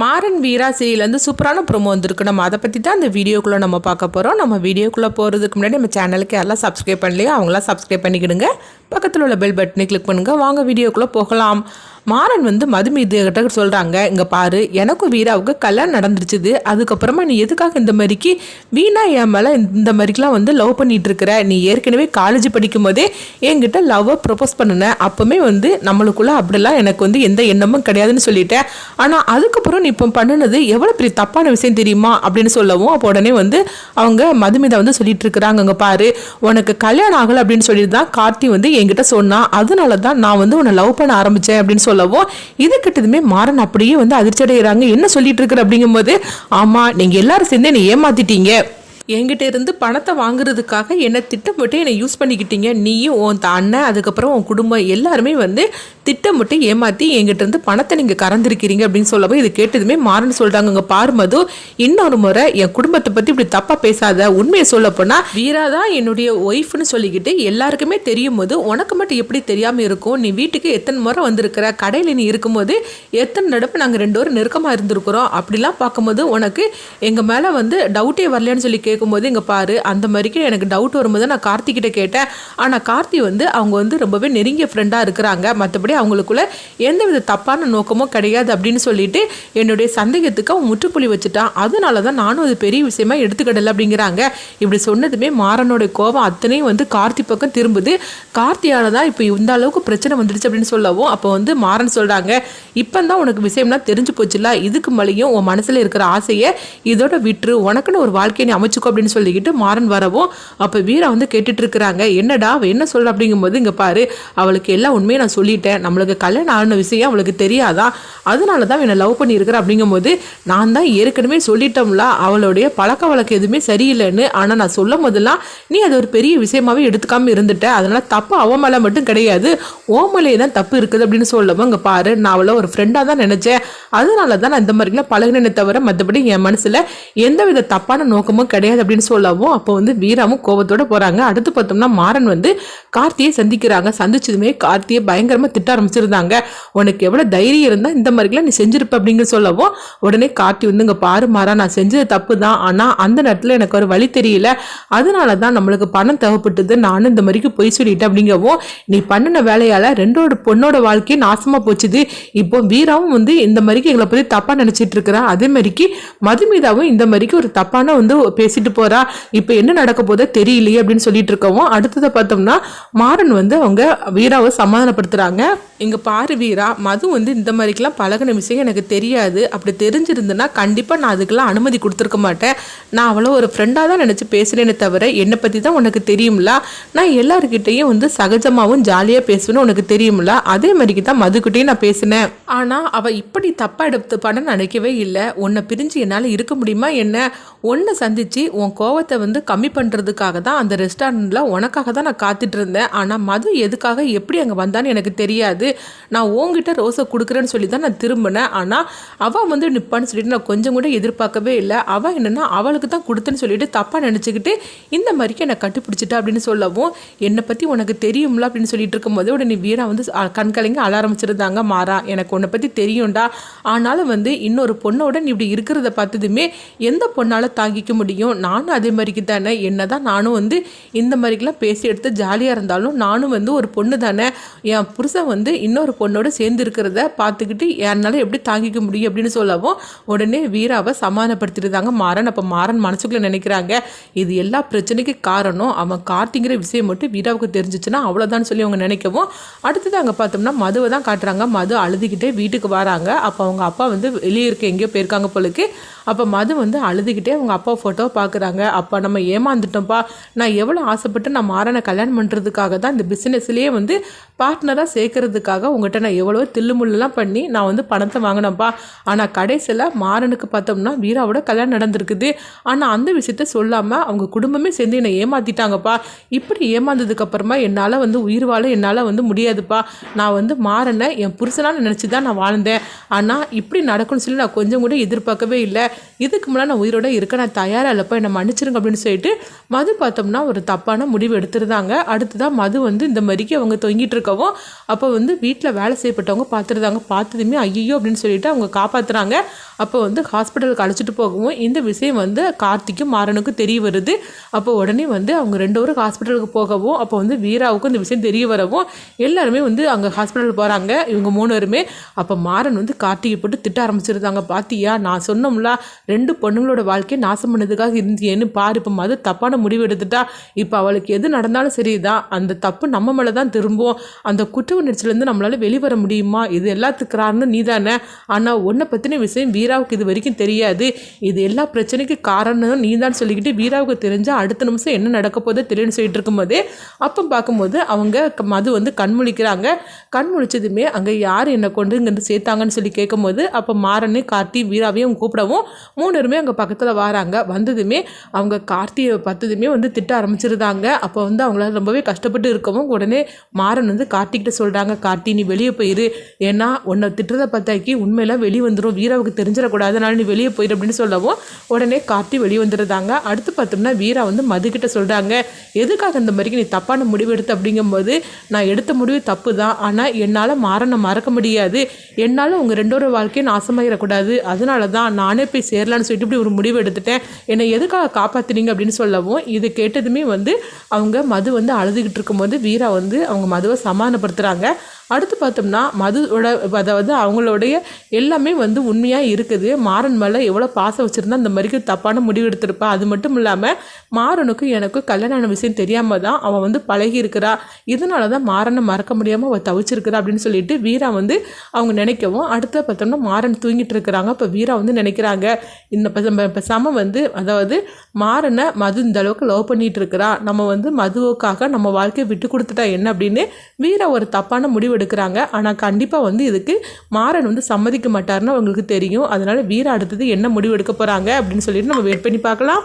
மாறன் வீரா சீரியலேருந்து சூப்பரான ப்ரோமோ வந்திருக்கு. நம்ம அதை பற்றி தான் இந்த வீடியோக்குள்ளே நம்ம பார்க்க போகிறோம் நம்ம வீடியோக்குள்ளே போகிறதுக்கு முன்னாடி நம்ம சேனலுக்கு யாரெல்லாம் சப்ஸ்கிரைப் பண்ணலையோ அவங்களாம் சப்ஸ்கிரைப் பண்ணிக்கிடுங்க. பக்கத்தில் உள்ள பெல் பட்டனை கிளிக் பண்ணுங்கள் வாங்க வீடியோக்குள்ளே போகலாம். மாறன் வந்து மது கிட்ட சொல்கிறாங்க இங்கே பாரு எனக்கும் வீராவுக்கு கல்யாணம் நடந்துருச்சுது. அதுக்கப்புறமா நீ எதுக்காக இந்த மாதிரிக்கு வீணா என் மேலே இந்த மாதிரிக்கெலாம் வந்து லவ் பண்ணிட்டு இருக்கிற நீ ஏற்கனவே காலேஜ் படிக்கும் போதே என்கிட்ட லவ்வை ப்ரொப்போஸ் பண்ணினேன் அப்போவுமே வந்து நம்மளுக்குள்ளே அப்படிலாம் எனக்கு வந்து எந்த எண்ணமும் கிடையாதுன்னு சொல்லிட்டேன். ஆனால் அதுக்கப்புறம் நீ இப்போ பண்ணுனது எவ்வளோ பெரிய தப்பான விஷயம் தெரியுமா அப்படின்னு சொல்லவும் அப்போ உடனே வந்து அவங்க மதுமிதா வந்து சொல்லிட்டு இருக்கிறாங்க அங்கே பாரு உனக்கு கல்யாணம் ஆகலை அப்படின்னு சொல்லிட்டு தான் கார்த்தி வந்து என்கிட்ட சொன்னான் அதனால தான் நான் வந்து உன்னை லவ் பண்ண ஆரம்பித்தேன் அப்படின்னு சொல்லவும் இது கிட்டதுமே மாறன் அப்படியே வந்து அதிர்ச்சி அடைகிறாங்க என்ன சொல்லிட்டு இருக்கிற அப்படிங்கும்போது ஆமாம் நீங்கள் எல்லாரும் சேர்ந்து என்னை ஏமாத்திட்டீங்க. என்கிட்ட இருந்து பணத்தை வாங்குறதுக்காக என்னை திட்டமிட்டு என்னை யூஸ் பண்ணிக்கிட்டீங்க? நீயும் உன் அண்ணன் அதுக்கப்புறம் உன் குடும்பம் எல்லாருமே வந்து திட்டமிட்டு ஏமாற்றி என்கிட்ட இருந்து பணத்தை நீங்கள் கறந்துருக்கிறீங்க அப்படின்னு சொல்லவும் இது கேட்டதுமே மாறுன்னு சொல்கிறாங்க இங்கே பாரு இன்னொரு முறை என் குடும்பத்தை பற்றி இப்படி தப்பாக பேசாத. உண்மையை சொல்ல போனால் வீரா தான் என்னுடைய ஒய்ஃப்னு சொல்லிக்கிட்டு எல்லாருக்குமே தெரியும் போது உனக்கு மட்டும் எப்படி தெரியாமல் இருக்கும்? நீ வீட்டுக்கு எத்தனை முறை வந்திருக்கிற? கடையில் நீ இருக்கும்போது எத்தனை நடப்பு நாங்கள் ரெண்டு பேரும் நெருக்கமாக இருந்திருக்கிறோம்? அப்படிலாம் பார்க்கும்போது உனக்கு எங்கள் மேலே வந்து டவுட்டே வரலன்னு சொல்லி கேட்கும்போது இங்கே பாரு அந்த மாதிரிக்கு எனக்கு டவுட் வரும்போது நான் கார்த்திகிட்ட கேட்டேன். ஆனால் கார்த்தி வந்து அவங்க வந்து ரொம்பவே நெருங்கிய ஃப்ரெண்டாக இருக்கிறாங்க. மற்றபடி அவங்களுக்குள்ள எந்தவித தப்பான நோக்கமும் கிடையாது அப்படின்னு சொல்லிட்டு என்னுடைய சந்தேகத்துக்கு அவன் முற்றுப்புள்ளி வச்சுட்டான். அதனால தான் நானும் அது பெரிய விஷயமா எடுத்துக்கிடல அப்படிங்கிறாங்க. இப்படி சொன்னதுமே மாறனோட கோபம் அத்தனையும் வந்து கார்த்தி பக்கம் திரும்புது. கார்த்தியால தான் இப்போ இந்த அளவுக்கு பிரச்சனை வந்துடுச்சு அப்படின்னு சொல்லவும் அப்போ வந்து மாறன் சொல்கிறாங்க இப்போ தான் உனக்கு விஷயம்லாம் தெரிஞ்சு போச்சுல இதுக்கு மேலேயும் உன் மனசில் இருக்கிற ஆசையை இதோட விட்டுரு. உனக்குன்னு ஒரு வாழ்க்கையை நீ அமைச்சுக்கோ அப்படின்னு சொல்லிக்கிட்டு மாறன் வரவும் அப்போ வீரா வந்து கேட்டுட்டு இருக்கிறாங்க என்னடா அவள் என்ன சொல்ற அப்படிங்கும்போது இங்கே பாரு அவளுக்கு எல்லா உண்மையும் நான் சொல்லிட்டேன். நம்மளுக்கு கல்யாணம் ஆன விஷயம் அவளுக்கு தெரியாதான் அதனால தான் என்னை லவ் பண்ணியிருக்கிற அப்படிங்கும்போது நான் தான் ஏற்கனவே சொல்லிட்டோம்ல அவளுடைய பழக்க வழக்கம் எதுவுமே சரியில்லைன்னு. ஆனால் நான் சொல்லும் போதெல்லாம் நீ அது ஒரு பெரிய விஷயமாவே எடுத்துக்காம இருந்துட்ட. அதனால தப்பு அவன் மேலே மட்டும் கிடையாது. ஓமலையே தான் தப்பு இருக்குது அப்படின்னு சொல்லவும் இங்கே பாரு நான் அவளை ஒரு ஃப்ரெண்டாக தான் நினச்சேன். அதனால தான் நான் இந்த மாதிரிலாம் பழகினே தவிர மற்றபடி என் மனசில் எந்தவித தப்பான நோக்கமும் கிடையாது. அப்படின்னு சொல்லவும் அப்போ வந்து வீராவும் கோபத்தோட போகிறாங்க அடுத்து பார்த்தோம்னா மாறன் வந்து கார்த்தியை சந்திக்கிறாங்க. சந்திச்சதுமே கார்த்தியை பயங்கரமாக திட்ட ஆரம்பிச்சிருந்தாங்க. உனக்கு எவ்வளோ தைரியம் இருந்தால் இந்த மாதிரிலாம் நீ செஞ்சிருப்ப அப்படின்னு சொல்லவும் உடனே கார்த்தி வந்து இங்கே பாரு மாறா நான் செஞ்சது தப்பு தான் ஆனால் அந்த நேரத்தில் எனக்கு ஒரு வழி தெரியல. அதனால தான் நம்மளுக்கு பணம் தேவைப்பட்டது. நானும் இந்த மாதிரிக்கு பொய் சொல்லிட்டேன். அப்படிங்கவும் நீ பண்ணின வேலையால் ரெண்டோட பொண்ணோட வாழ்க்கையே நாசமாக போச்சுது. இப்போ வீராவும் வந்து இந்த மாதிரிக்கு எங்களை பற்றி தப்பாக நினச்சிட்டு இருக்கிறான் அதே மாதிரிக்கு மதுமிதாவும் இந்த மாதிரிக்கு ஒரு தப்பான வந்து பேசிட்டு போறா. இப்போ என்ன நடக்க போதோ தெரியலையே அப்படின்னு சொல்லிட்டு இருக்கவும் அடுத்ததை பார்த்தோம்னா மாறன் வந்து அவங்க வீராவை சமாதானப்படுத்துறாங்க. இங்க பாரு வீரா மது வந்து இந்த மாதிரிக்கெல்லாம் பழகின விஷயம் எனக்கு தெரியாது. அப்படி தெரிஞ்சிருந்ததுன்னா கண்டிப்பா நான் அதுக்கெல்லாம் அனுமதி கொடுத்துருக்க மாட்டேன். நான் அவ்வளோ ஒரு ஃப்ரெண்டாக தான் நினச்சி பேசுறேனே தவிர என்னை பற்றி தான் உனக்கு தெரியும்ல? நான் எல்லாருக்கிட்டையும் வந்து சகஜமாகவும் ஜாலியாக பேசுவேன்னு உனக்கு தெரியும்ல? அதே மாதிரிக்கு தான் மதுக்கிட்டையும் நான் பேசினேன். ஆனால் அவள் இப்படி தப்பாக எடுத்து படம் நினைக்கவே இல்லை. உன்னை பிரிஞ்சு என்னால் இருக்க முடியுமா என்ன? உன்னை சந்திச்சு உன் கோவத்தை வந்து கம்மி பண்ணுறதுக்காக தான் அந்த ரெஸ்டாரண்ட்டில் உனக்காக தான் நான் காத்துட்டு இருந்தேன். ஆனால் மது எதுக்காக எப்படி அங்கே வந்தான்னு எனக்கு தெரியாது. நான் உன்கிட்ட ரோஸை கொடுக்குறேன்னு சொல்லி தான் நான் திரும்பினேன். ஆனால் அவள் வந்து நிற்பான்னு சொல்லிட்டு நான் கொஞ்சம் கூட எதிர்பார்க்கவே இல்லை. அவள் என்னென்னா அவளுக்கு தான் கொடுத்தேன்னு சொல்லிட்டு தப்பாக நினச்சிக்கிட்டு இந்த மாதிரிக்கு என்னை கட்டுப்பிடிச்சிட்டா அப்படின்னு சொல்லவும் என்னை பற்றி உனக்கு தெரியும்ல அப்படின்னு சொல்லிட்டு இருக்கும்போது உடனே வீரா வந்து கண்கலைங்க அழ ஆரம்பிச்சிருந்தாங்க. மாறா எனக்கு உன்னை பற்றி தெரியும்டா. ஆனாலும் வந்து இன்னொரு பொண்ணோட நீ இப்படி இருக்கிறத பார்த்ததுமே எந்த பொண்ணால் தாங்கிக்க முடியும்? நானும் அதே மாதிரிக்கு தானே. என்ன தான் நானும் வந்து இந்த மாதிரிக்கெலாம் பேசி எடுத்து ஜாலியாக இருந்தாலும் நானும் வந்து ஒரு பொண்ணு தானே. என் புருஷன் வந்து இன்னொரு பொண்ணோடு சேர்ந்து இருக்கிறத பார்த்துக்கிட்டு என்னால் எப்படி தாங்கிக்க முடியும் அப்படின்னு சொல்லவும் உடனே வீராவை சமாதானப்படுத்திருந்தாங்க மாறன் அப்போ மாறன் மனசுக்குள்ளே நினைக்கிறாங்க இது எல்லா பிரச்சனைக்கு காரணம். அவன் கார்த்திங்கிற விஷயம் மட்டும் வீராவுக்கு தெரிஞ்சிச்சுன்னா அவ்வளோதான் சொல்லி அவங்க நினைக்கவும். அடுத்தது அங்கே பார்த்தோம்னா மதுவை தான் காட்டுறாங்க. மது அழுதுகிட்டே வீட்டுக்கு வராங்க. அப்போ அவங்க அப்பா வந்து வெளியே இருக்க எங்கேயோ போயிருக்காங்க போலுக்கு அப்போ மது வந்து அழுதுகிட்டே அவங்க அப்பா ஃபோட்டோவை பார்க்குறாங்க அப்போ நம்ம ஏமாந்துட்டோம்ப்பா. நான் எவ்வளோ ஆசைப்பட்டு நான் மாறனை கல்யாணம் பண்ணுறதுக்காக தான் இந்த பிஸ்னஸ்லேயே வந்து பார்ட்னராக சேர்க்கறதுக்காக உங்கள்கிட்ட நான் எவ்வளோ தில்லுமுள்ளெல்லாம் பண்ணி நான் வந்து பணத்தை வாங்கினேன்ப்பா. ஆனால் கடைசியில் மாறனுக்கு பார்த்தோம்னா வீராவோட கல்யாணம் நடந்திருக்குது. ஆனால் அந்த விஷயத்த சொல்லாமல் அவங்க குடும்பமே சேர்ந்து என்னை ஏமாத்திட்டாங்கப்பா. இப்படி ஏமாந்ததுக்கப்புறமா என்னால் வந்து உயிர் வாழ என்னால் வந்து முடியாதுப்பா. நான் வந்து மாறனை என் புருஷனான்னு நினச்சி தான் நான் வாழ்ந்தேன். ஆனால் இப்படி நடக்கும்னு சொல்லி நான் கொஞ்சம் கூட எதிர்பார்க்கவே இல்லை. இதுக்கு முன்னாடி நான் உயிரோட இருக்க நான் தயாராக இல்லைப்போ என்னை மன்னிச்சிருங்க அப்படின்னு சொல்லிட்டு மது பார்த்தோம்னா ஒரு தப்பான முடிவு எடுத்துருந்தாங்க. அடுத்ததான் மது வந்து இந்த மாதிரிக்கு அவங்க தொங்கிட்டு இருக்கவும் அப்போ வந்து வீட்டில் வேலை செய்யப்பட்டவங்க பார்த்துருந்தாங்க. பார்த்ததுமே ஐயோ அப்படின்னு சொல்லிட்டு அவங்க காப்பாற்றுறாங்க அப்போ வந்து ஹாஸ்பிட்டலுக்கு அழைச்சிட்டு போகவும் இந்த விஷயம் வந்து கார்த்திக்கும் மாறனுக்கும் தெரிய வருது. அப்போ உடனே வந்து அவங்க ரெண்டு பேரும் ஹாஸ்பிட்டலுக்கு போகவும் அப்போ வந்து வீராவுக்கும் இந்த விஷயம் தெரிய வரவும் எல்லாருமே வந்து அங்கே ஹாஸ்பிட்டல் போகிறாங்க இவங்க மூணு பேருமே. அப்போ மாறன் வந்து கார்த்திகை போட்டு திட்ட ஆரம்பிச்சிருந்தாங்க. பார்த்தியா நான் சொன்னோம்ல ரெண்டு பொண்ணுங்களோட வாழ்க்கையை நாசம் பண்ணதுக்காக இருந்தியேன்னு பாரு இப்போ மது தப்பான முடிவு எடுத்துட்டா இப்போ அவளுக்கு எது நடந்தாலும் சரிதான் அந்த தப்பு நம்ம மேலே தான் திரும்பும். அந்த குற்ற உணர்ச்சியிலேருந்து நம்மளால் வெளிவர முடியுமா? இது எல்லாத்துக்கு காரணம் நீ தானே ஆனால் உன்னை பற்றின விஷயம் வீராவுக்கு இது வரைக்கும் தெரியாது. இது எல்லா பிரச்சனைக்கு காரணம் நீ தான் சொல்லிக்கிட்டு வீராவுக்கு தெரிஞ்சால் அடுத்த நிமிஷம் என்ன நடக்க போதோ தெரியும்னு சொல்லிட்டு இருக்கும்போதே அப்போ பார்க்கும்போது அவங்க க- மது வந்து கண் முழிக்கிறாங்க. கண் முழிச்சதுமே அங்கே யார் என்னை கொண்டு இங்கேருந்து சேர்த்தாங்கன்னு சொல்லி கேட்கும்போது அப்போ மாறனு கார்த்தி வீராவையும் கூப்பிடவும் மூணுருமே அங்கே பக்கத்தில் வராங்க. வந்ததுமே அவங்க கார்த்தியை பார்த்ததுமே வந்து திட்ட ஆரம்பிச்சிருந்தாங்க. அப்போ வந்து அவங்களால ரொம்பவே கஷ்டப்பட்டு இருக்கவும் உடனே மாறன் வந்து கார்த்திகிட்ட சொல்கிறாங்க கார்த்தி நீ வெளியே போயிரு ஏன்னா உன்னை திட்டுறதை பார்த்தாக்கி உண்மையெல்லாம் வெளியே வந்துடும் வீராவுக்கு தெரிஞ்சிடக்கூடாது. அதனால நீ வெளியே போயிரு அப்படின்னு சொல்லவும் உடனே கார்த்தி வெளியே வந்துருந்தாங்க. அடுத்து பார்த்தோம்னா வீரா வந்து மதுக்கிட்ட சொல்கிறாங்க எதுக்காக இந்த மாதிரிக்கு நீ தப்பான முடிவு எடுத்த? அப்படிங்கும்போது நான் எடுத்த முடிவு தப்பு தான் ஆனால் என்னால் மாறனை மறக்க முடியாது. என்னால் உங்கள் ரெண்டோட வாழ்க்கையை நாசமாயிடக்கூடாது அதனால தான் நானே போய் சேரலான்னு சொல்லிட்டு இப்படி ஒரு முடிவு எடுத்துட்டேன். என்னை எதுக்காக காப்பாத்துனீங்க அப்படின்னு சொல்லவும் இது கேட்டதுமே வந்து அவங்க மது வந்து அழுதுகிட்டு இருக்கும்போது வீரா வந்து அவங்க மதுவை சமாதானப்படுத்துகிறாங்க அடுத்து பார்த்தோம்னா மதுவோட அதாவது அவங்களுடைய எல்லாமே வந்து உண்மையாக இருக்குது. மாறன் மேலே எவ்வளோ பாசம் வச்சுருந்தா அந்த மாதிரிக்கு தப்பான முடிவு எடுத்திருப்பா. அது மட்டும் இல்லாமல் மாறனுக்கும் எனக்கும் கல்யாண விஷயம் தெரியாமல் தான் அவன் வந்து பழகி இருக்கிறா இதனால தான் மாறனை மறக்க முடியாமல் அவள் தவிச்சிருக்கிறா அப்படின்னு சொல்லிட்டு வீரா வந்து அவங்க நினைக்கவும் அடுத்த பார்த்தோம்னா மாறன் தூங்கிட்டு இருக்கிறாங்க. இப்போ வீரா வந்து நினைக்கிறாங்க இந்த இப்போ சம வந்து அதாவது மாறனை மது இந்த அளவுக்கு லவ் பண்ணிட்டு இருக்கிறா. நம்ம வந்து மதுவுக்காக நம்ம வாழ்க்கையை விட்டு கொடுத்துட்டா என்ன அப்படின்னு வீரா ஒரு தப்பான முடிவு எடுக்கிறாங்க. ஆனால் கண்டிப்பாக வந்து இதுக்கு மாறன் வந்து சம்மதிக்க மாட்டார்னு அவங்களுக்கு தெரியும். அதனால வீரா அடுத்தது என்ன முடிவு எடுக்க போகிறாங்க அப்படின்னு சொல்லிட்டு நம்ம வெயிட் பண்ணி பார்க்கலாம்.